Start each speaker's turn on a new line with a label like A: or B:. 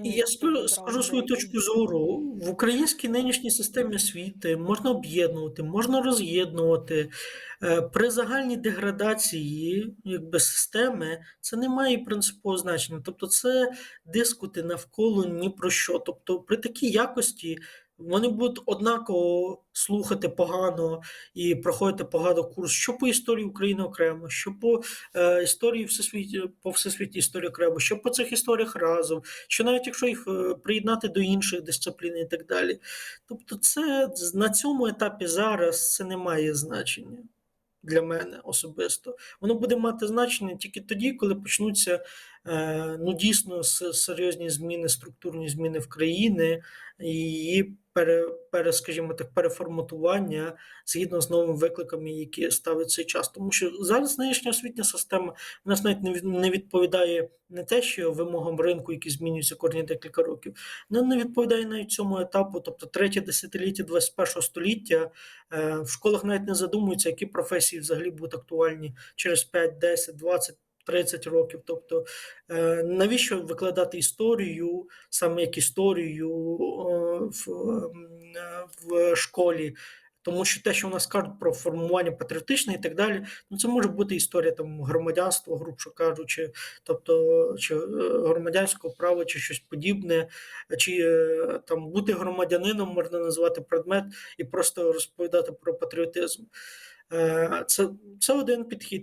A: Я скажу, скажу свою точку зору. В українській нинішній системі освіти можна об'єднувати, можна роз'єднувати. Е, При загальній деградації якби, системи це не має принципового значення. Тобто, це дискути навколо ні про що. Тобто, при такій якості вони будуть однаково слухати погано і проходити погано курс, що по історії України окремо, що по е, історії всесвіті, по всесвітній історії окремо, що по цих історіях разом, що навіть якщо їх е, приєднати до інших дисциплін і так далі. Тобто, це на цьому етапі зараз це не має значення. Для мене особисто воно буде мати значення тільки тоді, коли почнуться е, ну дійсно серйозні зміни, структурні зміни в країни і пере, скажімо так, переформатування згідно з новими викликами, які ставить цей час. Тому що зараз нинішня освітня система в нас навіть не відповідає не те, що вимогам ринку, які змінюються кожні декілька років, вона не відповідає навіть цьому етапу, тобто третє десятиліття 21 століття. Е, В школах навіть не задумуються, які професії взагалі будуть актуальні через 5, 10, 20, 30 років. Тобто, е, навіщо викладати історію, саме як історію е, в, е, в школі? Тому що те, що у нас кажуть про формування патріотичне і так далі, ну це може бути історія там громадянства, грубше кажучи, тобто чи громадянського права, чи щось подібне, чи там бути громадянином можна назвати предмет і просто розповідати про патріотизм. Це, це один підхід.